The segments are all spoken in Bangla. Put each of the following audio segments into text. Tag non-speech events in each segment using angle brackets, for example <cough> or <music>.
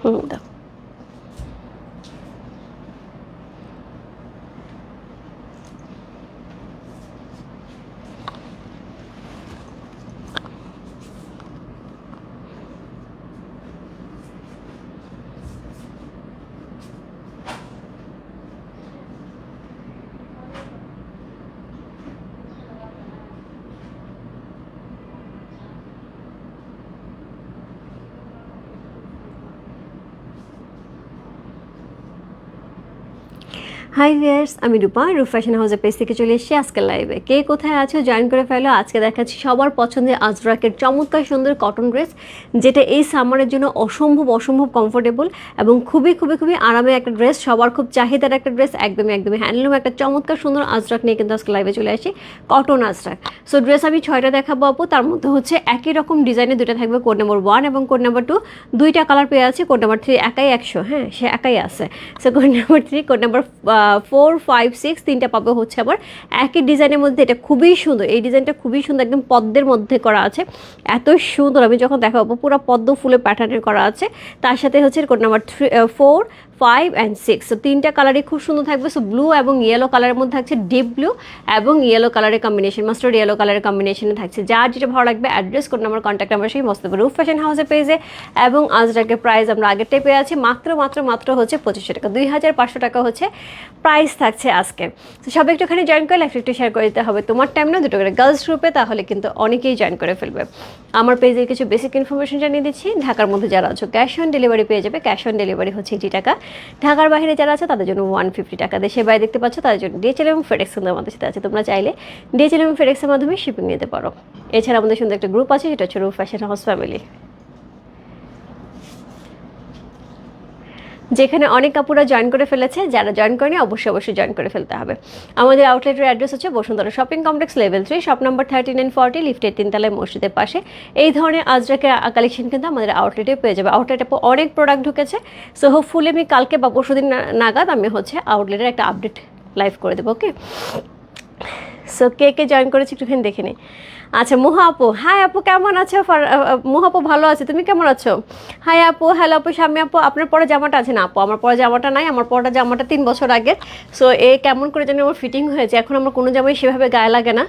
হুম দাও হাই ভিয়ার্স আমি রূপা রূপ ফ্যাশন হাউসের পেজ থেকে চলে এসেছি আজকের লাইভে কে কোথায় আছো জয়েন করে ফেলো, আজকে দেখাচ্ছি সবার পছন্দের আজরাকের চমৎকার সুন্দর কটন ড্রেস যেটা এই সামারের জন্য অসম্ভব অসম্ভব কমফোর্টেবল এবং খুবই খুবই খুবই আরামে একটা ড্রেস সবার খুব চাহিদার একটা ড্রেস একদমই একদমই হ্যান্ডলুম একটা চমৎকার সুন্দর আজরাক নিয়ে কিন্তু আজকে লাইভে চলে আসি কটন আজরাক। সো ড্রেস আমি ছয়টা দেখাবো আপু, তার মধ্যে হচ্ছে একই রকম ডিজাইনে দুটো থাকবে কোড নাম্বার ওয়ান এবং কোড নাম্বার টু দুইটা কালার পেয়ে আছে কোড নাম্বার থ্রি একাই একশো হ্যাঁ সে একাই আছে। So code number three code number four five six তিনটা পাবে হচ্ছে আমার। একই ডিজাইনের মধ্যে এটা খুবই সুন্দর। এই ডিজাইনটা খুবই সুন্দর, একদম পদ্মের মধ্যে করা আছে। এত সুন্দর, আমি যখন দেখাবো, পুরো পদ্ম ফুলে প্যাটার্নের করা আছে। তার সাথে হচ্ছে code number three four five and six so তিনটা কালারই খুব সুন্দর থাকবে। সো ব্লু এবং ইয়েলো কালারের মধ্যে থাকছে ডিপ ব্লু এবং ইয়েলো কালারের কম্বিনেশন মাস্টার্ড ইয়েলো কালারের কম্বিনেশনে থাকছে। যার যেটা ভালো লাগবে address code number contact number সেই মস্ত রুফ ফ্যাশন হাউসের পেজে এবং আজরাকের প্রাইস আমরা আগেরটাই পেয়ে আছি। মাত্র মাত্র মাত্র হচ্ছে পঁচিশশো টাকা। দুই হাজার পাঁচশো টাকা হচ্ছে প্রাইস থাকছে আজকে। তো সব একটুখানি জয়েন করে লাইফ একটু শেয়ার করে দিতে হবে। তোমার টাইম না দুটো করে। গার্লস গ্রুপে তাহলে কিন্তু অনেকেই জয়েন করে ফেলবে। আমার পেজে কিছু বেসিক ইনফরমেশন জানিয়ে দিচ্ছি। ঢাকার মধ্যে যারা আছো ক্যাশ অন ডেলিভারি পেয়ে যাবে। ক্যাশ অন ডেলিভারি হচ্ছে এইটি টাকা। ঢাকার বাইরে যারা আছে, তাদের জন্য ওয়ান ফিফটি টাকা দেশের বাইরে দেখতে পাচ্ছ। তাদের জন্য ডিএচএল এবং ফেডেক্স কিন্তু আমাদের সাথে আছে। তোমরা চাইলে ডিএচএল এবং ফেডেক্সের মাধ্যমে শিপিং নিতে পারো। এছাড়া আমাদের সুন্দর একটা গ্রুপ আছে, সেটা হচ্ছে রুফ ফ্যাশন হাউস ফ্যামিলি যেখানে অনেক কাপুরা জয়েন করে ফেলেছে, যারা জয়েন করেনি অবশ্যই অবশ্যই জয়েন করে ফেলতে হবে। আমাদের আউটলেটের অ্যাড্রেস হচ্ছে Bashundhara shopping complex level three shop number thirty nine forty লিফটের তিনতলায় মসজিদের পাশে। এই ধরনের আজরাকের কালেকশন কিন্তু আমাদের আউটলেটে পেয়ে যাবে। আউটলেটে অনেক প্রোডাক্ট ঢুকেছে। সো হোপফুলি আমি কালকে বা পরশুদিন না- নাগাদ আমি হচ্ছে আউটলেটের একটা আপডেট লাইভ করে দেবো ওকে সো কে কে জয়েন করেছি একটুখানি দেখে নিই। আচ্ছা মুহা আপু। হাই আপু, কেমন আছো? মুহা আপু ভালো আছে, তুমি কেমন আছো? হাই আপু, হ্যালো আপু, স্বামী আপু, আপনার পরে জামাটা আছে না আপু? আমার পরে জামাটা নাই, আমার পরটা জামাটা তিন বছর আগে সো এ কেমন করে জানি আমার ফিটিং হয়েছে, এখন আমার কোনো জামাই সেভাবে গায়ে লাগে না।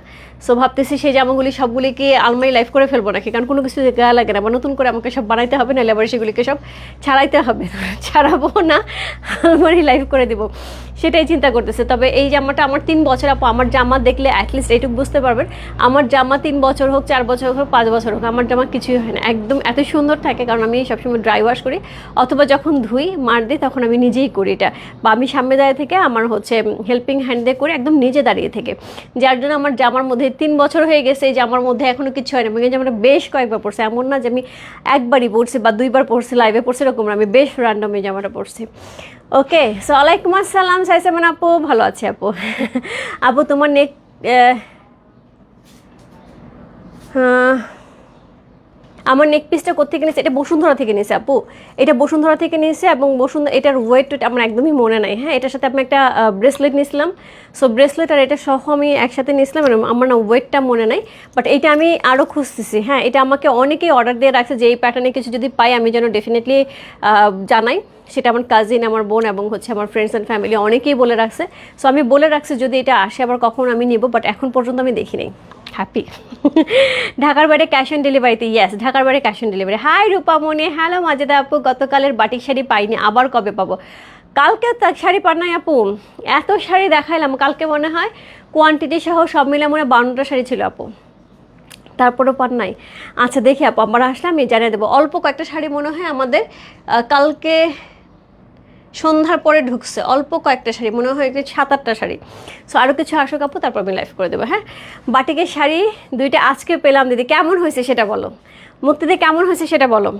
সো ভাবতেছি সেই জামাগুলি সবগুলি কি আলমারি লাইফ করে ফেলব নাকি, কারণ কোনো কিছু গায়ে লাগে না। বা নতুন করে আমাকে সব বানাইতে হবে, নাহলে আবার সেগুলিকে সব ছাড়াইতে হবে। <laughs> ছাড়াবো না, আলমারি লাইফ করে দিব। সেটাই চিন্তা করতেছে। তবে এই জামাটা আমার তিন বছর আপু, আমার জামা দেখলে অ্যাটলিস্ট এইটুকু বুঝতে পারবেন। আমার জামা তিন বছর হোক, চার বছর হোক, পাঁচ বছর হোক, আমার জামা কিছুই হয় না। একদম এত সুন্দর থাকে, কারণ আমি সবসময় ড্রাই ওয়াশ করি। অথবা যখন ধুই, মার দিই, তখন আমি নিজেই করি এটা। বা আমি সামনে দাঁড়িয়ে থেকে আমার হচ্ছে হেল্পিং হ্যান্ড দিয়ে করে একদম নিজে দাঁড়িয়ে থেকে। যার জন্য আমার জামার মধ্যে তিন বছর হয়ে গেছে, এই জামার মধ্যে এখনও কিছু হয় না। এই জামাটা বেশ কয়েকবার পড়ছে এমন না যে আমি একবারই পড়ছি বা দুইবার পড়ছি লাইভে পড়ছি এরকম আমি বেশ র্যান্ডম এই জামাটা পড়ছি ওকে সো আলাইকুম, আসসালাম, সাইসামান আপু। ভালো আছে আপু। <laughs> আপু, তোমার নেক আমার নেক পিসটা কোথেকে নিয়েছে? এটা বসুন্ধরা থেকে নিয়েছে, আপু। এটা বসুন্ধরা থেকে নিয়েছে এবং বসুন্ধরা এটার ওয়েট আমার একদমই মনে নাই। হ্যাঁ এটার সাথে আমি একটা ব্রেসলেট নিয়েছিলাম। সো ব্রেসলেট আর এটা সহ আমি একসাথে নিয়েছিলাম আমার না ওয়েটটা মনে নাই। বাট এটা আমি আরও খুঁজতেছি। হ্যাঁ এটা আমাকে অনেকেই অর্ডার দিয়ে রাখছে যে এই প্যাটার্নে কিছু যদি পাই, আমি যেন ডেফিনেটলি জানাই। সেটা আমার কাজিন আমার বোন এবং হচ্ছে আমার ফ্রেন্ডস অ্যান্ড ফ্যামিলি অনেকেই বলে রাখছে। সো আমি বলে রাখছি, যদি এটা আসে আবার কখন আমি নিব বাট এখন পর্যন্ত আমি দেখি নাই হ্যাপি <laughs> ঢাকার বাইরে ক্যাশ অন ডেলিভারিতে ইয়েস ঢাকার বাইরে cash on delivery hi Rupamoni hello Majeda আপু, গতকালের বাটিক শাড়ি পাইনি, আবার কবে পাবো? কালকে শাড়ি পান নাই আপু। এত শাড়ি দেখাইলাম, কালকে মনে হয় কোয়ান্টিটি সহ সব মিলে মনে বাউন্নটা শাড়ি ছিল আপু। তারপরেও পান নাই। আচ্ছা দেখি আপু, আমরা আসলে আমি জানিয়ে দেবো। অল্প কয়েকটা শাড়ি মনে হয় আমাদের কালকে সন্ধ্যার পরে ঢুকছে, অল্প কয়েকটা শাড়ি, মনে হয় সাত আটটা শাড়ি। সো আরও কিছু আসো কাপড় তারপর আমি লাইভ করে দেবো হ্যাঁ? বাটিকের শাড়ি দুইটা আজকে পেলাম, দিদি। কেমন হয়েছে সেটা বলো? মুক্তিতে কেমন হয়েছে সেটা বলো।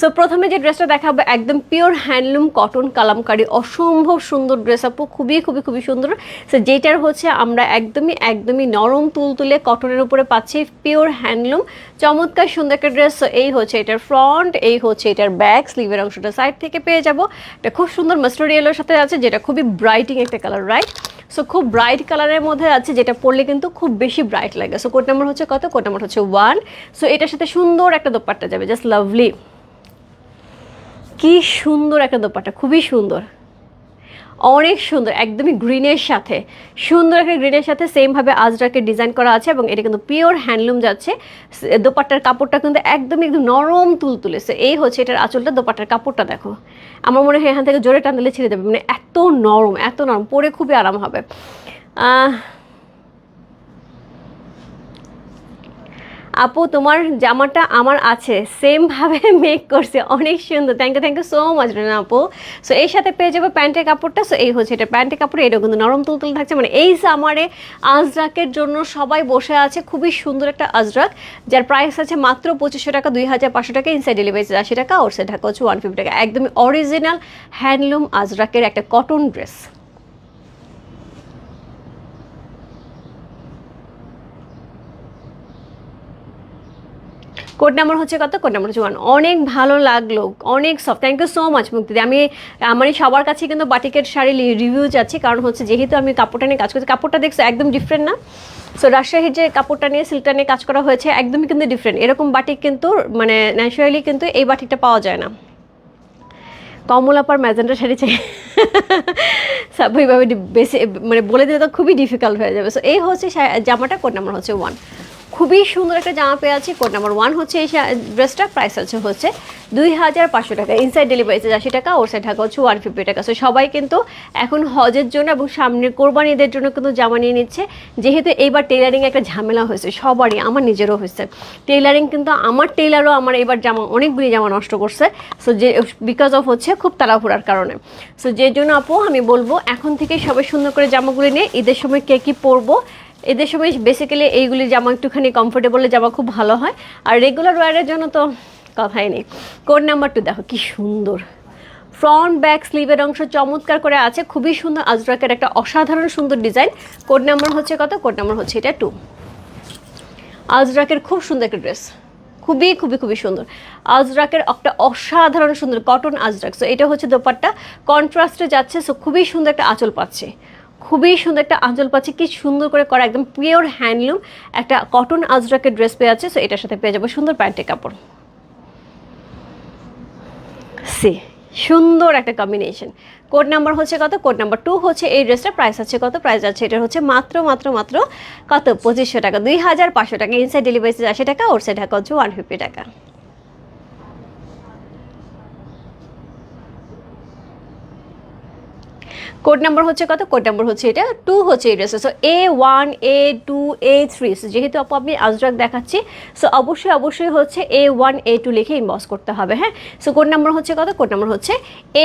সো প্রথমে যে ড্রেসটা দেখাবো, একদম পিওর হ্যান্ডলুম কটন কালামকারি, অসম্ভব সুন্দর ড্রেস আপু, খুবই খুবই খুবই সুন্দর। সো যেটার হচ্ছে আমরা একদমই একদমই নরম তুলতুলে কটনের উপরে পাচ্ছি পিওর হ্যান্ডলুম চমৎকার সুন্দর একটা ড্রেস সো এই হচ্ছে এটার ফ্রন্ট এই হচ্ছে এটার ব্যাক স্লিভের অংশটা সাইড থেকে পেয়ে যাব। এটা খুব সুন্দর মাস্টার্ড ইয়েলোর সাথে আছে, যেটা খুবই ব্রাইটিং একটা কালার রাইট সো খুব ব্রাইট কালারের মধ্যে আছে, যেটা পরলে কিন্তু খুব বেশি ব্রাইট লাগে। সো কোড নাম্বার হচ্ছে কত? কোড নাম্বার হচ্ছে ওয়ান সো এটার সাথে সুন্দর একটা দোপাট্টা যাবে জাস্ট লাভলি কি সুন্দর একটা দোপাট্টা, খুবই সুন্দর। অনেক সুন্দর, একদমই গ্রিনের সাথে। সুন্দর একটা গ্রিনের সাথে সেমভাবে আজরাকে ডিজাইন করা আছে এবং এটা কিন্তু পিওর হ্যান্ডলুম যাচ্ছে। দোপাট্টার কাপড়টা কিন্তু একদমই একদম নরম তুল তুলেছে এই হচ্ছে এটার আঁচলটা, দোপাট্টার কাপড়টা দেখো। আমার মনে হয় এখান থেকে জোরে টান দিলে ছেড়ে দেবে। মানে এত নরম এত নরম, পরে খুবই আরাম হবে। আপু, তোমার জামাটা আমার আছে। সেমভাবে মেক করছে। অনেক সুন্দর। Thank you thank you so much Rena আপু। সো এর সাথে পেয়ে যাবে প্যান্টের কাপড়টা। সো এই হচ্ছে এটা প্যান্টের কাপড়। এটা কিন্তু নরম তুলতুল থাকছে। মানে এই সামারে আজরাকের জন্য সবাই বসে আছে। খুবই সুন্দর একটা আজরাক। যার প্রাইস আছে মাত্র পঁচিশশো টাকা, দুই হাজার পাঁচশো টাকা ইনসাইড ডেলিভারি আশি টাকা ওর সাইড ঢাকা হচ্ছে ওয়ান ফিফটি টাকা। একদমই অরিজিনাল হ্যান্ডলুম আজরাকের একটা কটন ড্রেস কোড নাম্বার হচ্ছে কত? কোড নাম্বার হচ্ছে ওয়ান অনেক ভালো লাগল। অনেক soft thank you so much মুক্তিদি আমি, আমার সবার কাছে কিন্তু বাটিকের শাড়ি রিভিউ যাচ্ছি। কারণ হচ্ছে যেহেতু আমি কাপড়টা নিয়ে কাজ করছি, কাপড়টা দেখছ, একদম ডিফারেন্ট না? সো রাজশাহীর যে কাপড়টা নিয়ে সিল্কটা নিয়ে কাজ করা হয়েছে, একদমই কিন্তু ডিফারেন্ট এরকম বাটিক কিন্তু মানে ন্যাচারালি কিন্তু এই বাটিকটা পাওয়া যায় না। কমলাপার ম্যাজেন্টা শাড়ি চাই। স্বাভাবিকভাবে বেশি মানে বলে দিলে তো খুবই ডিফিকাল্ট হয়ে যাবে। সো এই হচ্ছে জামাটা, কোড নাম্বার হচ্ছে ওয়ান খুবই সুন্দর একটা জামা পেয়ে আছি। কোড নাম্বার ওয়ান হচ্ছে এই ড্রেসটার প্রাইস আছে হচ্ছে দুই হাজার পাঁচশো টাকা। ইনসাইড ডেলিভারি আশি টাকা ওর সাইড ঢাকা হচ্ছে ওয়ান ফিফটি টাকা। সো সবাই কিন্তু এখন হজের জন্য এবং সামনের কোরবানিদের জন্য কিন্তু জামা নিয়ে নিচ্ছে। যেহেতু এইবার টেলারিং একটা ঝামেলা হয়েছে, সবারই, আমার নিজেরও হয়েছে। টেলারিং কিন্তু আমার টেলারও আমার এবার জামা অনেকগুলি জামা নষ্ট করছে। সো যে বিকজ অফ হচ্ছে খুব তাড়াহুড়ার কারণে। সো যে জন্য আপু, আমি বলব, এখন থেকে সবাই সুন্দর করে জামাগুলি নিয়ে ঈদের সময় কে কী পরবো এদের সময় বেসিক্যালি এইগুলি জামা একটুখানি কমফোর্টেবল জামা খুব ভালো হয়। আর রেগুলার ওয়ারের জন্য তো কথাই নেই। কোড নাম্বার টু দেখো কি সুন্দর। ফ্রন্ট ব্যাক স্লিভের অংশ চমৎকার করে আছে। খুবই সুন্দর আজরাকের একটা অসাধারণ সুন্দর ডিজাইন কোড নাম্বার হচ্ছে কত? কোড নাম্বার হচ্ছে এটা টু আজরাকের খুব সুন্দর একটা ড্রেস খুবই খুবই খুবই সুন্দর। আজরাকের একটা অসাধারণ সুন্দর কটন আজরাক। সো এটা হচ্ছে দোপাট্টা। কন্ট্রাস্টে যাচ্ছে সো খুবই সুন্দর একটা আঁচল পাচ্ছে। খুবই সুন্দর একটা আঁচল পাচ্ছে। কি সুন্দর করে করা, একদম পিওর হ্যান্ডলুম একটা কটন আজরাকের ড্রেস পেয়ে আছে সো এটার সাথে পেয়ে যাব সুন্দর প্যান্টের কাপড়। সি, সুন্দর একটা কম্বিনেশন কোড নাম্বার হচ্ছে কত? কোড নাম্বার টু হচ্ছে এই ড্রেসটার প্রাইস আছে কত? প্রাইস আছে, এটা হচ্ছে মাত্র মাত্র মাত্র কত? পঁচিশশো টাকা, দুই হাজার পাঁচশো টাকা। ইনসাইড ডেলিভারি আশি টাকা ওর সাইড টাকা হচ্ছে ওয়ান ফিফটি টাকা। কোড নাম্বার হচ্ছে কত? কোড নাম্বার হচ্ছে এটা টু হচ্ছে এই ড্রেসে so A one A two A three so যেহেতু আপু আমি আজরাক দেখাচ্ছি সো অবশ্যই অবশ্যই হচ্ছে এ ওয়ান এ টু লিখে ইনবক্স করতে হবে হ্যাঁ? সো কোড নাম্বার হচ্ছে কত? কোড নাম্বার হচ্ছে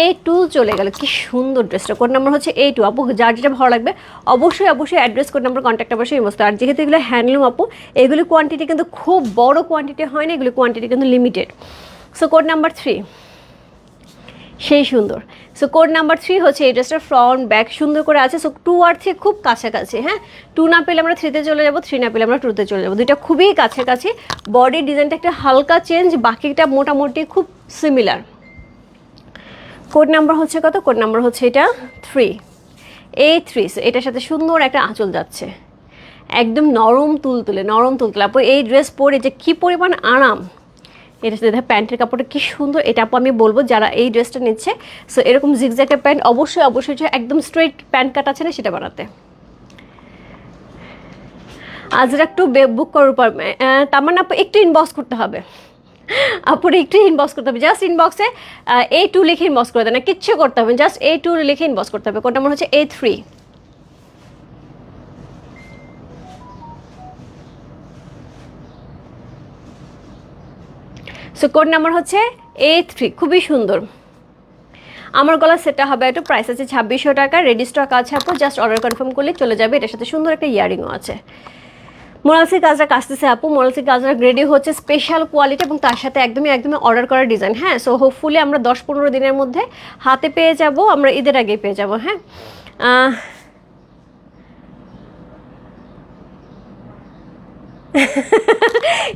এ টু চলে গেল। কি সুন্দর ড্রেসটা কোড নাম্বার হচ্ছে এ টু আপু, যার যেটা ভালো লাগবে, অবশ্যই অবশ্যই address code number contact number সেই ইনবক্স আর যেহেতু এগুলো হ্যান্ডলুম আপু, এগুলি কোয়ান্টিটি কিন্তু খুব বড় কোয়ান্টিটি হয় না, এগুলি কোয়ান্টিটি কিন্তু limited so code number three সেই সুন্দর। সো কোড নাম্বার থ্রি হচ্ছে এই ড্রেসটার ফ্রন্ট ব্যাক সুন্দর করে আছে। সো টু আর থ্রি খুব কাছাকাছি হ্যাঁ? টু না পেলে আমরা থ্রিতে চলে যাব থ্রি না পেলে আমরা টুতে চলে যাব। দুইটা খুবই কাছাকাছি। বডির ডিজাইনটা একটা হালকা চেঞ্জ বাকিটা মোটামুটি খুব সিমিলার কোড নাম্বার হচ্ছে কত? কোড নাম্বার হচ্ছে এটা থ্রি এই থ্রি সো এটার সাথে সুন্দর একটা আঁচল যাচ্ছে। একদম নরম তুলতুলে নরম তুলতুলে। আপু, এই ড্রেস পরে যে কী পরিমাণ আরাম। এটা সাথে প্যান্টের কাপড়টা কি সুন্দর। এটা আপু আমি বলব যারা এই ড্রেসটা নিচ্ছে সো এরকম জিগজ্যাকের প্যান্ট অবশ্যই অবশ্যই একদম স্ট্রেট প্যান্ট কাট আছে না সেটা বানাতে। আজরা একটু বুক করার পর তার মানে আপু একটু ইনবক্স করতে হবে। আপুর একটু ইনবক্স করতে হবে। জাস্ট ইনবক্সে এ টু লিখে ইনবক্স করে না কিচ্ছু করতে হবে জাস্ট এ টু লিখে ইনবক্স করতে হবে। কোনটা মনে হচ্ছে A three so code number হচ্ছে এ থ্রি খুবই সুন্দর। আমার গলা সেটটা হবে একটু প্রাইস আছে ছাব্বিশশো টাকা রেডি স্টক আছে আপু জাস্ট অর্ডার কনফার্ম করলে চলে যাবে, এটার সাথে সুন্দর একটা ইয়ারিংও আছে। মোরালসি কাজরা কাজতেছে আপু মোরালসি কাজরা গ্রেডি হচ্ছে স্পেশাল কোয়ালিটি এবং তার সাথে একদমই একদমই অর্ডার করার ডিজাইন হ্যাঁ? সো হোপফুলি আমরা দশ পনেরো দিনের মধ্যে হাতে পেয়ে যাব, আমরা ঈদের আগে পেয়ে যাব হ্যাঁ?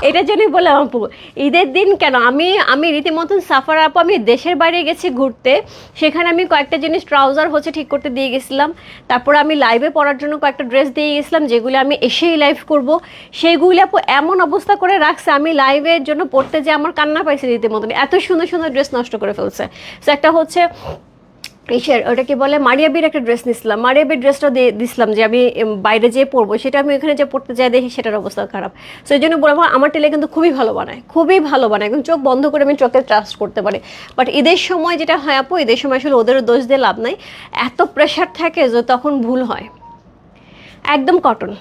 এটার জন্যই বললাম, আপু, ঈদের দিন কেন? আমি আমি রীতিমতন সাফার আপু, আমি দেশের বাইরে গেছি ঘুরতে। সেখানে আমি কয়েকটা জিনিস ট্রাউজার হচ্ছে ঠিক করতে দিয়ে গেছিলাম। তারপর আমি লাইভে পড়ার জন্য কয়েকটা ড্রেস দিয়ে গেছিলাম, যেগুলো আমি এসেই লাইভ করব। সেইগুলি আপু এমন অবস্থা করে রাখছে, আমি লাইভের জন্য পড়তে যে আমার কান্না পাইছে রীতিমতন। এত সুন্দর সুন্দর ড্রেস নষ্ট করে ফেলছে। তো একটা হচ্ছে ইসের ওটাকে বলে মারিয়াবির একটা ড্রেস নিছিলাম। মারিয়াবির ড্রেসটা দিয়ে দিছিলাম যে আমি বাইরে যেয়ে পরবো। সেটা আমি ওখানে যে পড়তে যাই দেখি সেটার অবস্থা খারাপ। সেই জন্য বলব আমার টেলে কিন্তু খুবই ভালো বানায়। খুবই ভালো বানায়। এবং চোখ বন্ধ করে আমি চোখে ট্রাস্ট করতে পারি। বাট ঈদের সময় যেটা হয় আপু, ঈদের সময় আসলে ওদেরও দোষ দিয়ে লাভ নাই। এত প্রেশার থাকে যে তখন ভুল হয়। একদম কটন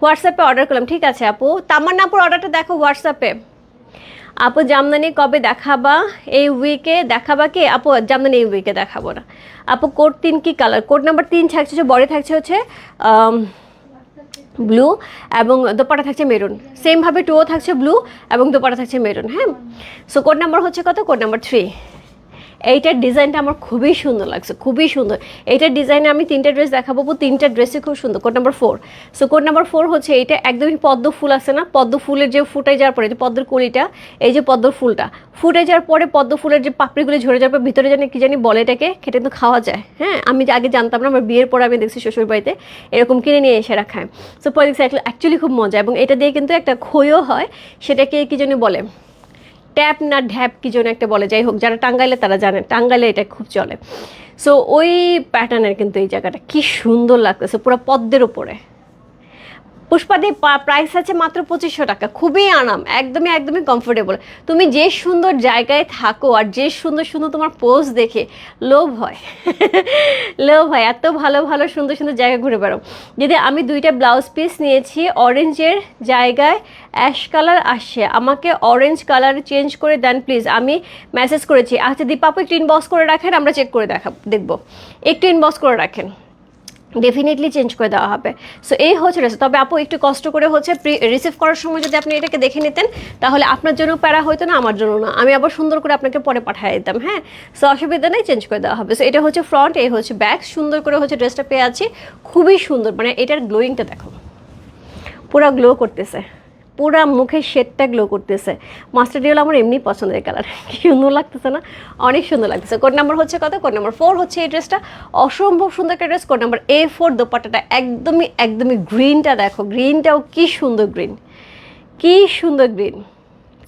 হোয়াটসঅ্যাপে অর্ডার করলাম। ঠিক আছে আপু। তামান্না আপুর অর্ডারটা দেখো হোয়াটসঅ্যাপে আপু জামদানি কবে দেখাবা? এই উইকে দেখাবা কি? আপু জামদানি এই উইকে দেখাবো না। আপু কোট তিন কি কালার কোট নাম্বার তিন থাকছে হচ্ছে বডি থাকছে হচ্ছে ব্লু এবং দোপাটা থাকছে মেরুন সেমভাবে টুও থাকছে ব্লু এবং দোপাটা থাকছে মেরুন হ্যাঁ? সো কোড নাম্বার হচ্ছে কত? কোড নাম্বার থ্রি এইটার ডিজাইনটা আমার খুবই সুন্দর লাগছে, খুবই সুন্দর। এইটার ডিজাইনে আমি তিনটা ড্রেস দেখাবো তিনটা ড্রেসই খুব সুন্দর। Code number four so code number four হচ্ছে এইটা একদমই পদ্ম ফুল আছে না? পদ্ম ফুলের যে ফুটে যাওয়ার পরে যে পদ্মের কলিটা, এই যে পদ্ম ফুলটা, ফুটে যাওয়ার পরে পদ্ম ফুলের যে পাপড়িগুলো ঝরে যাওয়ার পর ভিতরে জানি কি জানি বলে এটাকে খেটে তো খাওয়া যায়। হ্যাঁ আমি আগে জানতাম না, আমার বিয়ের পরে আমি দেখছি শ্বশুর বাড়িতে এরকম কিনে নিয়ে এসে রাখায় সো পরে অ্যাকচুয়ালি খুব মজা এবং এটা দিয়ে কিন্তু একটা খইও হয়, সেটাকে কি জানি বলে ট্যাপ না ঢ্যাপ কি যেন একটা বলে, যাই হোক, যারা টাঙ্গাইলে তারা জানে, টাঙ্গাইলে এটা খুব চলে। সো ওই প্যাটার্নের কিন্তু এই জায়গাটা কি সুন্দর লাগতেছে, পুরো পদ্মের উপরে। পুষ্পাদি প্রাইস আছে মাত্র পঁচিশশো টাকা। খুবই আরাম, একদমই একদমই কমফোর্টেবল তুমি যে সুন্দর জায়গায় থাকো আর যে সুন্দর সুন্দর তোমার পোজ দেখে, লোভ হয়। <laughs> লোভ হয়, এত ভালো ভালো, সুন্দর সুন্দর জায়গা ঘুরে বেড়াও। যদি আমি দুইটা ব্লাউজ পিস নিয়েছি অরেঞ্জের জায়গায় অ্যাশ কালার আসছে আমাকে অরেঞ্জ কালার চেঞ্জ করে দেন প্লিজ আমি মেসেজ করেছি আচ্ছা দীপাপু, একটু ইনবক্স করে রাখেন, আমরা চেক করে দেখা, দেখব। একটু ইনবক্স করে রাখেন। ডেফিনেটলি চেঞ্জ করে দেওয়া হবে। সো এই হচ্ছে রেসে তবে আপু, একটু কষ্ট করে হচ্ছে রিসিভ করার সময় যদি আপনি এটাকে দেখে নিতেন, তাহলে আপনার জন্য প্যারা হইতো না, আমার জন্য না। আমি আবার সুন্দর করে আপনাকে পরে পাঠিয়ে দিতাম হ্যাঁ? সো অসুবিধা নেই চেঞ্জ করে দেওয়া হবে। সো এটা হচ্ছে ফ্রন্ট এই হচ্ছে ব্যাক সুন্দর করে হচ্ছে ড্রেসটা পেয়ে আছি। খুবই সুন্দর মানে এটার গ্লোয়িংটা দেখো। পুরো গ্লো করতেছে। পুরা মুখে শেডটা গ্লো করতেছে। মাস্টার ডিওল আমার এমনি পছন্দের কালার কি সুন্দর লাগতেছে না? অনেক সুন্দর লাগতেছে। কোড নাম্বার হচ্ছে কত? কোড নাম্বার ফোর হচ্ছে এই ড্রেসটা অসম্ভব সুন্দর একটা dress code number A four দোপাট্টাটা একদমই একদমই গ্রিনটা দেখো। গ্রিনটাও কি সুন্দর গ্রিন কি সুন্দর গ্রিন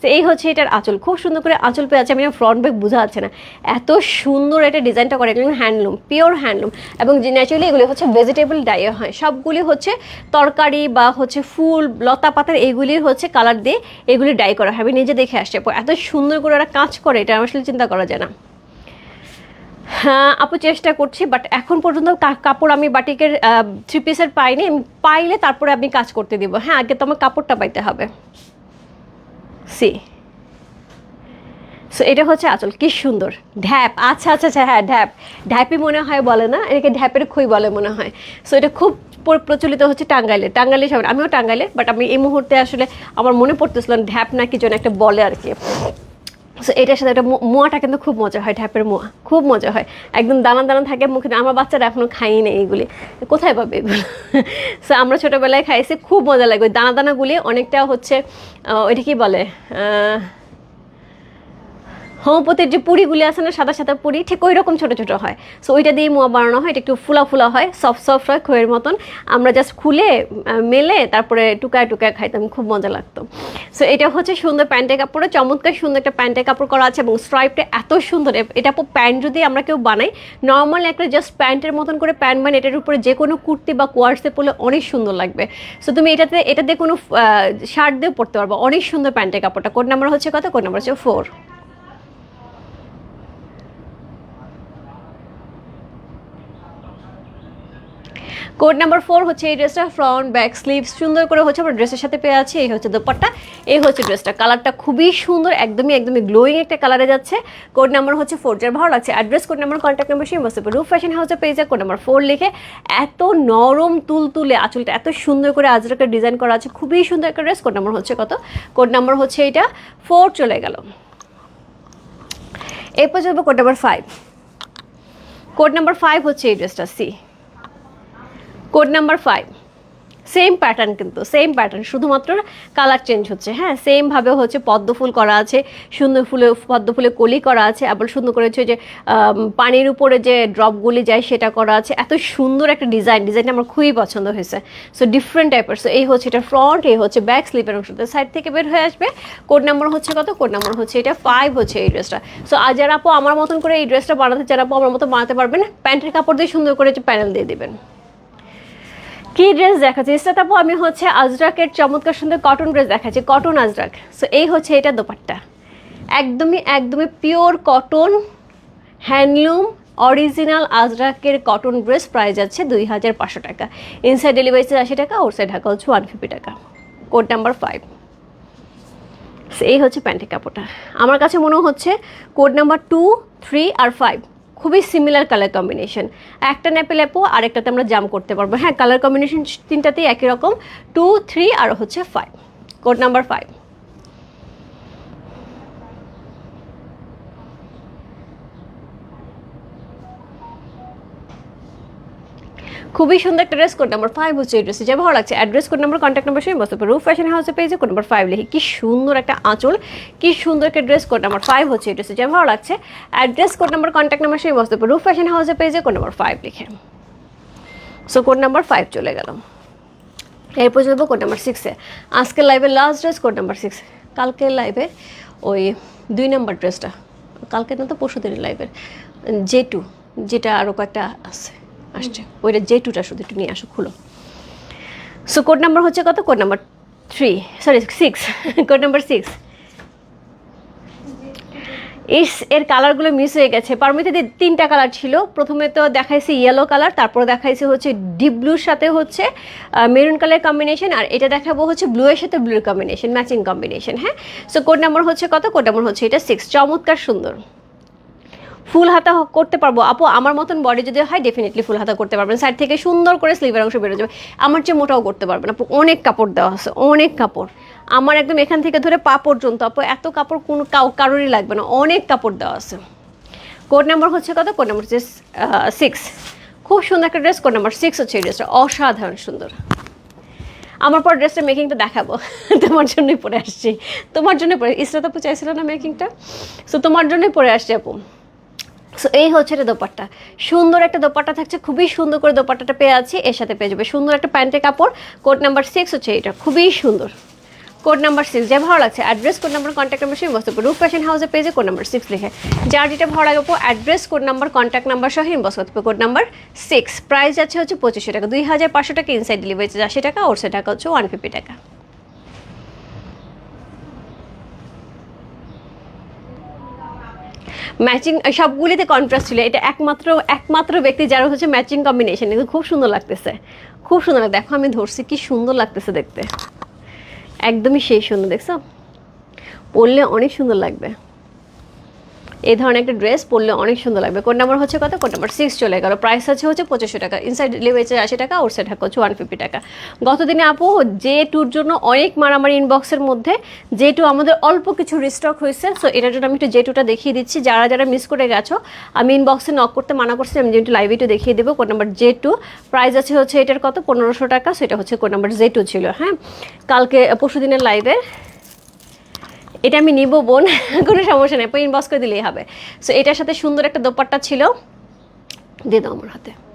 তো এই হচ্ছে এটার আঁচল। খুব সুন্দর করে আঁচল পেয়ে আছে। আমি ফ্রন্ট ব্যাগ বোঝা যাচ্ছে না। এত সুন্দর এটা ডিজাইনটা করে এগুলো হ্যান্ডলুম পিওর হ্যান্ডলুম এবং যে ন্যাচুরালি এগুলি হচ্ছে ভেজিটেবল ডাইয়ে হয়। সবগুলি হচ্ছে তরকারি বা হচ্ছে ফুল, লতা পাতার এগুলির হচ্ছে কালার দিয়ে এগুলি ডাই করা হয়। আমি নিজে দেখে আসছে। এত সুন্দর করে ওরা কাজ করে, এটা আমার আসলে চিন্তা করা যায় না। হ্যাঁ আপু চেষ্টা করছি বাট এখন পর্যন্ত কাপড় আমি বাটিকের থ্রি পিসের পাইনি। পাইলে তারপরে আমি কাজ করতে দিব। হ্যাঁ আগে তো আমার কাপড়টা পাইতে হবে। সি। সো এটা হচ্ছে আচল। কি সুন্দর। ঢ্যাপ। আচ্ছা আচ্ছা আচ্ছা হ্যাঁ ঢ্যাপ। ঢ্যাপই মনে হয় বলে না, এটাকে ঢ্যাপের খই বলে মনে হয়। সো এটা খুব প্রচলিত হচ্ছে টাঙ্গাইলে। টাঙ্গাইলে সবাই আমিও টাঙ্গাইলে বাট আমি এই মুহূর্তে আসলে আমার মনে পড়তেছিলাম ঢ্যাপ না কি যেন একটা বলে আর কি। সো এটার সাথে একটা মো- মোয়াটা কিন্তু খুব মজা হয় ঢ্যাপের মোয়া। খুব মজা হয়। একদম দানা দানা থাকে, মুখে আমার বাচ্চারা এখনও খাইনি নেই এইগুলি কোথায় পাবে এগুলো? সো আমরা ছোটোবেলায় খাইছি, খুব মজা লাগে। ওই দানা দানাগুলি অনেকটা হচ্ছে ওইটা কি বলে আহ, হোমপতির যে পুরিগুলি আছে না সাদা সাদা পুরি ঠিক ওই রকম ছোটো ছোটো হয়। সো ওইটা দিয়ে মোয়া বানানো হয় এটা একটু ফুলা ফুলা হয় সফট সফট হয় খইয়ের মতন। আমরা জাস্ট খুলে মেলে তারপরে টুকায় টুকায় খাইতাম খুব মজা লাগতো। সো এটা হচ্ছে সুন্দর প্যান্টের কাপড়ে। চমৎকার সুন্দর একটা প্যান্টের কাপড় করা আছে এবং স্ট্রাইপটা এত সুন্দর। এটা প্যান্ট যদি আমরা কেউ বানাই নর্মাল একটা জাস্ট প্যান্টের মতন করে প্যান্ট বানাই এটার উপরে যে কোনো কুর্তি বা কোয়ার্সে পরলে অনেক সুন্দর লাগবে। সো তুমি এটাতে এটা দিয়ে কোনো শার্ট দিয়েও পরতে পারব। অনেক সুন্দর প্যান্টের কাপড়টা। কোড নাম্বার হচ্ছে কত? কোড নাম্বার হচ্ছে ফোর কোড নাম্বার ফোর হচ্ছে এই ড্রেসটা ফ্রন্ট ব্যাক স্লিভস সুন্দর করে হচ্ছে আমার ড্রেসের সাথে পেয়ে আছে। এই হচ্ছে দোপাট্টা, এই হচ্ছে ড্রেসটা কালারটা খুবই সুন্দর, একদমই একদমই গ্লোয়িং একটা কালারে যাচ্ছে। কোড নাম্বার হচ্ছে ফোর, যার ভালো লাগছে। Address code number contact number সেই বসতে রুফ ফ্যাশন হাউসে পেয়ে যায় কোড নাম্বার ফোর লিখে এত নরম, তুলতুলে আঁচলটা, এত সুন্দর করে আজরাকে ডিজাইন করা আছে। খুবই সুন্দর একটা ড্রেস কোড নাম্বার হচ্ছে কত? কোড নাম্বার হচ্ছে এটা ফোর চলে গেল। এরপর চলবে code number five code number five হচ্ছে এই ড্রেসটা C code number five same pattern কিন্তু সেম প্যাটার্ন শুধুমাত্র কালার চেঞ্জ হচ্ছে হ্যাঁ? সেমভাবে হচ্ছে পদ্ম ফুল করা আছে, সুন্দর ফুলে, পদ্ম ফুলে কলি করা আছে, আবার সুন্দর করে হচ্ছে যে পানির উপরে যে ড্রপগুলি যায়, সেটা করা আছে। এত সুন্দর একটা ডিজাইন ডিজাইনটা আমার খুবই পছন্দ হয়েছে। সো ডিফারেন্ট টাইপের সো এই হচ্ছে এটা ফ্রন্ট এই হচ্ছে ব্যাক স্লিপের অংশটা। সাইড থেকে বের হয়ে আসবে কোড নাম্বার হচ্ছে কত? কোড নাম্বার হচ্ছে এটা ফাইভ হচ্ছে এই ড্রেসটা সো আজ যারা আপু আমার মতন করে এই ড্রেসটা বানাতে যারা আপু, আমার মতো বানাতে পারবেন প্যান্টের কাপড় দিয়ে সুন্দর করে প্যানেল দিয়ে দিবেন। কি ড্রেস দেখাচ্ছি? ইসরাত আপু আমি হচ্ছে আজরাকের চমৎকার সুন্দর কটন ড্রেস দেখাচ্ছি কটন আজরাক সো এই হচ্ছে এটা দোপাট্টা। একদমই একদমই পিওর কটন হ্যান্ডলুম অরিজিনাল আজরাকের কটন ড্রেস প্রাইস যাচ্ছে দুই হাজার পাঁচশো টাকা। ইনসাইড ডেলিভারিতে আশি টাকা ওর সাইড ঢাকা হচ্ছে ওয়ান ফিফটি টাকা কোড নাম্বার ফাইভ এই হচ্ছে প্যান্টের কাপড়টা। আমার কাছে মনে হচ্ছে কোড নাম্বার টু থ্রি আর ফাইভ খুবই সিমিলার কালার কম্বিনেশন একটা ন্যাপে ল্যাপো আরেকটাতে আমরা জাম করতে পারব। হ্যাঁ কালার কম্বিনেশন তিনটাতেই একই রকম। টু থ্রি আর হচ্ছে ফাইভ কোড নাম্বার ফাইভ খুবই সুন্দর একটা ড্রেস কোড নাম্বার ফাইভ হচ্ছে এই ড্রেসে যে ভালো লাগছে। Address code number contact number সেই বস্তু রুফ ফ্যাশন হাউসে পেয়েছে কোড নাম্বার ফাইভ লিখে। কি সুন্দর একটা আঁচল, কি সুন্দর একটা ড্রেস কোড নাম্বার ফাইভ হচ্ছে এই ড্রেসে যে ভালো লাগছে। Address code number contact number সেই বস্তু রুফ ফ্যাশন হাউসে পেয়েছে কোড নাম্বার ফাইভ লিখে। সো কোড নাম্বার ফাইভ চলে গেল। এরপর চলবো কোড নাম্বার সিক্সে আজকের লাইভে last dress code number six কালকের লাইভে ওই দুই নাম্বার ড্রেসটা কালকে না তো পরশু দিনের লাইভের জে টু যেটা আরও কয়েকটা আছে। আসছে। ওইটা জে টুটা শুধু একটু নিয়ে আসো, খুলো। সো কোড নাম্বার হচ্ছে কত? Code number three sorry six code number six ইস, এর কালারগুলো মিস হয়ে গেছে। পারমিতে তিনটা কালার ছিল, প্রথমে তো দেখাইছে ইয়েলো কালার তারপর দেখাইছে হচ্ছে ডিপ ব্লুর সাথে হচ্ছে মেরুন কালার কম্বিনেশন আর এটা দেখাবো হচ্ছে ব্লু এর সাথে ব্লুর কম্বিনেশন ম্যাচিং কম্বিনেশন হ্যাঁ? সো কোড নাম্বার হচ্ছে কত? কোড নাম্বার হচ্ছে এটা সিক্স চমৎকার সুন্দর। ফুল হাতা করতে পারব। আপু, আমার মতন বডি যদি হয় ডেফিনেটলি ফুল হাতা করতে পারবেন। সাইড থেকে সুন্দর করে স্লিভের অংশ বেরো যাবে। আমার চেয়ে মোটাও করতে পারবেন। আপু, অনেক কাপড় দেওয়া আছে, অনেক কাপড়। আমার একদম এখান থেকে ধরে পা পর্যন্ত, আপু, এত কাপড় কোনো কাউ কারোরই লাগবে না। অনেক কাপড় দেওয়া আছে। কোড নাম্বার হচ্ছে কত? কোড নাম্বার হচ্ছে সিক্স খুব সুন্দর একটা ড্রেস কোড নাম্বার সিক্স হচ্ছে এই ড্রেসটা অসাধারণ সুন্দর। আমার পর ড্রেসটা মেকিংটা দেখাবো। <laughs> তোমার জন্যই পরে আসছি। তোমার জন্য পরে ইসরাত আপু চাইছিল না মেকিংটা সো তোমার জন্যই পরে আসছি, আপু। সো এই হচ্ছে এটা দোপাট্টা। সুন্দর একটা দোপাট্টা থাকছে, খুবই সুন্দর করে দোপাট্টাটা পেয়ে আছি, এর সাথে পেয়ে যাবে। সুন্দর একটা প্যান্টের কাপড়, কোড নাম্বার সিক্স হচ্ছে এটা, খুবই সুন্দর। কোড নাম্বার সিক্স যা ভালো লাগছে address code number contact number সেই বস্তু রূপ ফ্যাশন হাউসে পেজে কোড নাম্বার সিক্স লিখে। যার যেটা ভালো লাগবে address code number contact number সহ ইনবক্স করতে হবে কোড নাম্বার সিক্স প্রাইস আছে হচ্ছে পঁচিশশো টাকা, দুই হাজার পাঁচশো টাকা ইনসাইড ডেলিভারি চার্জ আশি টাকা ওর টাকা হচ্ছে ওয়ান ফিফটি টাকা। ম্যাচিং সবগুলিতে কন্ট্রাস্ট ছিল। এটা একমাত্র একমাত্র ব্যক্তি যারা হচ্ছে ম্যাচিং কম্বিনেশন কিন্তু খুব সুন্দর লাগতেছে। খুব সুন্দর লাগে দেখো, আমি ধরছি, কি সুন্দর লাগতেছে দেখতে। একদমই সেই সুন্দর, দেখছ? পড়লে অনেক সুন্দর লাগবে। এই ধরনের একটা ড্রেস পরলে অনেক সুন্দর লাগবে। কোড নাম্বার হচ্ছে কত? কোড নাম্বার সিক্স চলে গেল। প্রাইস আছে হচ্ছে পঁচিশশো টাকা। ইনসাইড ডেলিভারি আশি টাকা ওর সাইড হচ্ছে ওয়ান ফিফটি টাকা। গতদিনে আপু, যে টুর জন্য অনেক মারামারি ইনবক্সের মধ্যে, যে টু আমাদের অল্প কিছু রিস্টক হয়েছে সো এটার জন্য আমি একটু যে টুটা দেখিয়ে দিচ্ছি। যারা যারা মিস করে গেছো, আমি ইনবক্সে নক করতে মানা করছি, আমি যেহেতু লাইভে একটু দেখিয়ে দেবো। Code number J two price আছে হচ্ছে এটার কত? পনেরোশো টাকা সেটা হচ্ছে কোড নাম্বার জে টু ছিল হ্যাঁ? কালকে পরশু দিনের লাইভে এটা আমি নিব বোন, কোনো সমস্যা নেই ইনবক্স করে দিলেই হবে। সো এটার সাথে সুন্দর একটা দোপাট্টা ছিল। দিয়ে দাও আমার হাতে।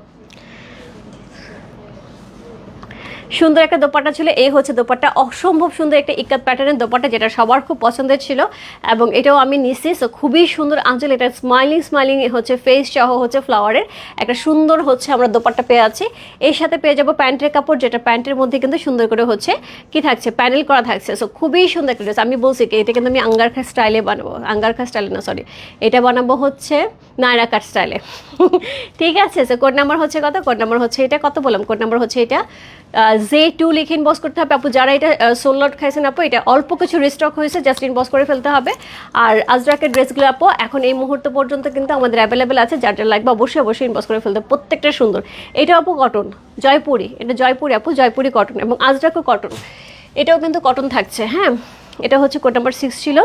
সুন্দর একটা দোপাট্টা ছিল। এই হচ্ছে দোপাট্টা। অসম্ভব সুন্দর একটা ইকাত প্যাটার্নের দোপাট্টা যেটা সবার খুব পছন্দের ছিল এবং এটাও আমি নিচ্ছি সো খুবই সুন্দর আঁচল এটা স্মাইলিং স্মাইলিং হচ্ছে ফেস সহ হচ্ছে ফ্লাওয়ারের একটা সুন্দর হচ্ছে আমরা দোপাট্টা পেয়ে আছি। এর সাথে পেয়ে যাব প্যান্টের কাপড়, যেটা প্যান্টের মধ্যে কিন্তু সুন্দর করে হচ্ছে কি থাকছে প্যানেল করা থাকছে। সো খুবই সুন্দর একটা ড্রেস আমি বলছি কি, এটা কিন্তু আমি আঙ্গারখা স্টাইলে বানাবো। আঙ্গারখা স্টাইলে না সরি এটা বানাবো হচ্ছে নায়রা কাট স্টাইলে ঠিক আছে? সো কোড নাম্বার হচ্ছে কত? কোড নাম্বার হচ্ছে এটা কত বললাম? কোড নাম্বার হচ্ছে এটা জে টু লিখে ইনবক্স করতে হবে। আপু, যারা এটা সোল লট খাইছেন আপু, এটা অল্প কিছু রিস্টক হয়েছে জাস্ট ইনবক্স করে ফেলতে হবে। আর আজরাকের ড্রেসগুলো আপু, এখন এই মুহূর্ত পর্যন্ত কিন্তু আমাদের অ্যাভেলেবেল আছে, যার যার লাগবে অবশ্যই অবশ্যই ইনবক্স করে ফেলতে। প্রত্যেকটা সুন্দর। এটা আপু কটন জয়পুরি। এটা জয়পুরি আপু, জয়পুরি কটন এবং আজরাকও কটন এটাও কিন্তু কটন থাকছে হ্যাঁ? এটা হচ্ছে কোড নাম্বার সিক্স ছিল।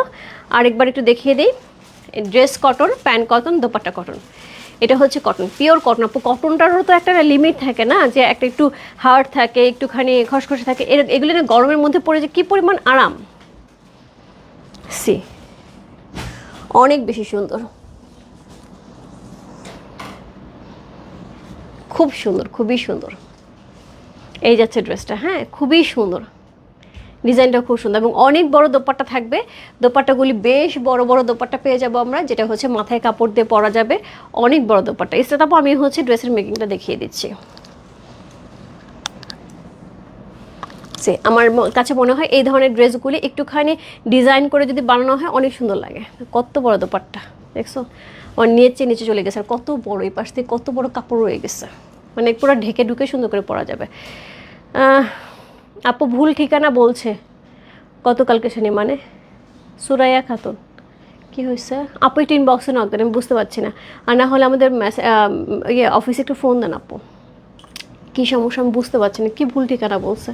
আরেকবার একটু দেখিয়ে দিই। Dress cotton pant cotton dupatta cotton এটা হচ্ছে কটন পিওর কটন আপু কটনটারও তো একটা লিমিট থাকে না, যে একটা একটু হার্ড থাকে, একটুখানি খসখসে থাকে। এর- এগুলো না গরমের মধ্যে পড়ে যে কী পরিমাণ আরাম। সি অনেক বেশি সুন্দর। খুব সুন্দর, খুবই সুন্দর। এই যাচ্ছে ড্রেসটা হ্যাঁ খুবই সুন্দর। ডিজাইনটা খুব সুন্দর এবং অনেক বড় দোপাট্টা থাকবে। দোপাট্টাগুলি বেশ বড় বড় দোপাট্টা পেয়ে যাব আমরা, যেটা হচ্ছে মাথায় কাপড় দিয়ে পরা যাবে। অনেক বড় দোপাট্টা। এসে তারপর আমি হচ্ছে ড্রেসের মেকিংটা দেখিয়ে দিচ্ছি। যে আমার কাছে মনে হয় এই ধরনের ড্রেসগুলি একটুখানি ডিজাইন করে যদি বানানো হয়, অনেক সুন্দর লাগে। কত বড় দোপাট্টা, দেখছ? আমার নিচে নিচে চলে গেছে। আর কত বড়, এই পাশ থেকে কত বড় কাপড় রয়ে গেছে। মানে পুরো ঢেকে ঢুকে সুন্দর করে পরা যাবে। আপু ভুল ঠিকানা বলছে। গতকালকে শুনি মানে। সুরাইয়া খাতুন। কি হয়েছে আপু একটু ইনবক্সে নক দেন, আমি বুঝতে পারছি না। আর না হলে আমাদের ইয়ে অফিসে একটু ফোন দেন আপু। কী সমস্যা আমি বুঝতে পারছি না, কী ভুল ঠিকানা বলছে?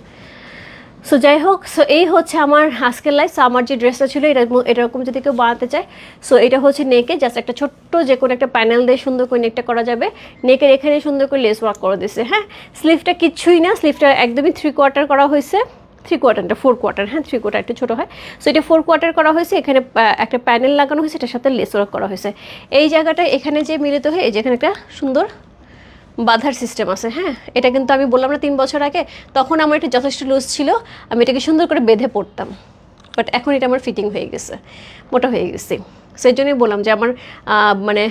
সো যাই হোক সো এই হচ্ছে আমার আজকের লাইফ সো আমার যে ড্রেসটা ছিল, এটা এরকম যদি কেউ বানাতে চায় সো এটা হচ্ছে নেকে জাস্ট একটা ছোট্ট যে কোনো একটা প্যানেল দিয়ে সুন্দর করে নেকটা করা যাবে। নেকের এখানে সুন্দর করে লেস ওয়ার্ক করে দিছে হ্যাঁ? স্লিভটা কিচ্ছুই না স্লিভটা একদমই থ্রি কোয়ার্টার করা হয়েছে। থ্রি কোয়ার্টারটা ফোর কোয়ার্টার হ্যাঁ? থ্রি কোয়ার্টার একটু ছোটো হয়। সো এটা ফোর কোয়ার্টার করা হয়েছে, এখানে একটা প্যানেল লাগানো হয়েছে এটার সাথে লেস ওয়ার্ক করা হয়েছে। এই জায়গাটা এখানে যে মিলিত হয়ে, এই যে এখানে একটা সুন্দর বাধার সিস্টেম আছে হ্যাঁ? এটা কিন্তু আমি বললাম না তিন বছর আগে, তখন আমার এটা যথেষ্ট লুজ ছিল, আমি এটাকে সুন্দর করে বেঁধে পড়তাম। বাট এখন এটা আমার ফিটিং হয়ে গেছে, মোটা হয়ে গেছে। সেই জন্যই বললাম যে আমার মানে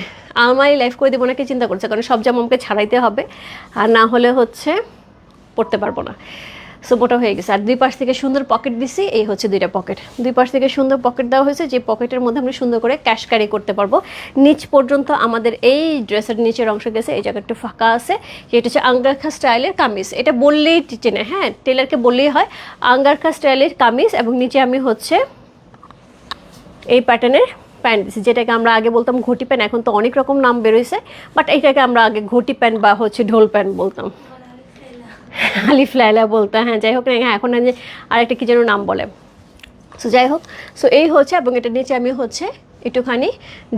আমারই লাইফ করে দেবো নাকি চিন্তা করছে, কারণ সব জামা আমাকে ছাড়াইতে হবে, আর না হলে হচ্ছে পড়তে পারব না। সো হয়ে গেছে। আর দুই পাশ থেকে সুন্দর পকেট দিছি, এই হচ্ছে দুইটা পকেট দুই পাশ থেকে সুন্দর পকেট দেওয়া হয়েছে, যে পকেটের মধ্যে আমরা সুন্দর করে ক্যাশ ক্যারি করতে পারব। নিচ পর্যন্ত আমাদের এই ড্রেসের নিচের অংশ গেছে, এই জায়গাটা একটু ফাঁকা আছে। এটা হচ্ছে আঙ্গারখা স্টাইলের কামিজ। এটা বললেই চেনে হ্যাঁ টেলারকে বললেই হয়। আঙ্গারখা স্টাইলের কামিজ এবং নিচে আমি হচ্ছে এই প্যাটার্নের প্যান্ট দিছি। যেটাকে আমরা আগে বলতাম ঘটি প্যান্ট এখন তো অনেক রকম নাম বেরোইছে বাট এইটাকে আমরা আগে ঘটি প্যান্ট বা হচ্ছে ঢোল প্যান্ট বলতাম। আলিফ লাইলা বলতো হ্যাঁ যাই হোক না হ্যাঁ এখন যে আরেকটা কী যেন নাম বলে। সো যাই হোক সো এই হচ্ছে, এবং এটা নিচে আমি হচ্ছে একটুখানি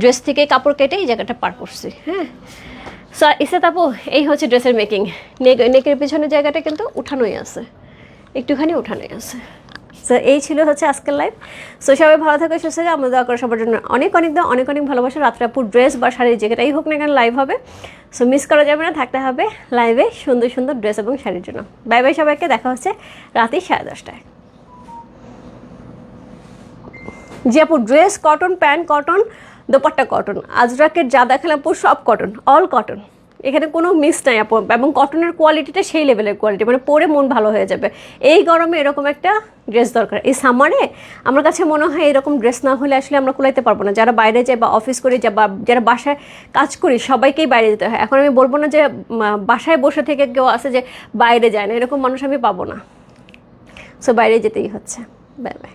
ড্রেস থেকে কাপড় কেটে এই জায়গাটা পার করছি হ্যাঁ। সো ইসে তাপো এই হচ্ছে ড্রেসের মেকিং নেক নেকের পিছনের জায়গাটা কিন্তু উঠানোই আছে। একটুখানি উঠানোই আছে। সো এই ছিল হচ্ছে আজকের লাইফ সো সবাই ভালো থাকো, সুস্থ থাকো। আমরা দোয়া করো সবার জন্য অনেক অনেক দাও অনেক অনেক ভালোবাসা। রাত্রে আপুর ড্রেস বা শাড়ি যেটাই হোক না কেন লাইভ হবে। সো মিস করা যাবে না, থাকতে হবে লাইভে সুন্দর সুন্দর ড্রেস এবং শাড়ির জন্য। বাই বাই সবাইকে। দেখা হচ্ছে রাতে সাড়ে দশটায়। জি আপু dress cotton pant cotton dupatta cotton আজরাকের যা দেখালাম সব কটন অল কটন এখানে কোনো মিস নাই এবং কটনের কোয়ালিটিটা সেই লেভেলের কোয়ালিটি মানে পরে মন ভালো হয়ে যাবে। এই গরমে এরকম একটা ড্রেস দরকার। এই সামারে আমার কাছে মনে হয় এরকম ড্রেস না হলে আসলে আমরা কুলাইতে পারব না। যারা বাইরে যায় বা অফিস করে যায় বা যারা বাসায় কাজ করি, সবাইকেই বাইরে যেতে হয়। এখন আমি বলব না যে বাসায় বসে থেকে কেউ আছে যে বাইরে যায় না। এরকম মানুষ আমি পাবো না। সো বাইরে যেতেই হচ্ছে। Bye bye